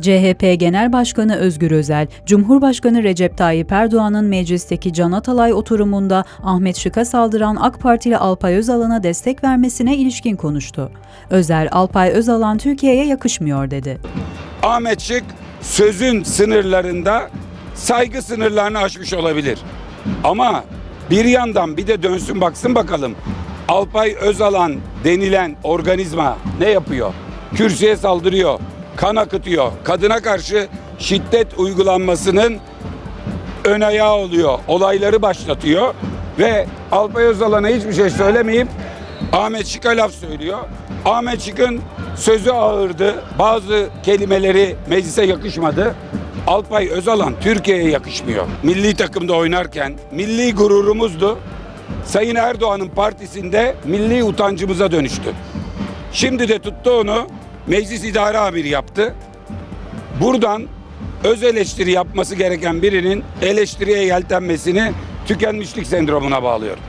CHP Genel Başkanı Özgür Özel, Cumhurbaşkanı Recep Tayyip Erdoğan'ın meclisteki Can Atalay oturumunda Ahmet Şık'a saldıran AK Partili Alpay Özalan'a destek vermesine ilişkin konuştu. Özel, Alpay Özalan Türkiye'ye yakışmıyor dedi. Ahmet Şık sözün sınırlarında saygı sınırlarını aşmış olabilir. Ama bir yandan bir de dönsün baksın bakalım. Alpay Özalan denilen organizma ne yapıyor? Kürsüye saldırıyor, kan akıtıyor, kadına karşı şiddet uygulanmasının ön ayağı oluyor, olayları başlatıyor ve Alpay Özalan'a hiçbir şey söylemeyip Ahmet Şık'a laf söylüyor. Ahmet Şık'ın sözü ağırdı, bazı kelimeleri meclise yakışmadı. Alpay Özalan Türkiye'ye yakışmıyor. Milli takımda oynarken milli gururumuzdu. Sayın Erdoğan'ın partisinde milli utancımıza dönüştü. Şimdi de tuttu onu meclis idare amiri yaptı. Buradan öz eleştiri yapması gereken birinin eleştiriye yeltenmesini tükenmişlik sendromuna bağlıyorum.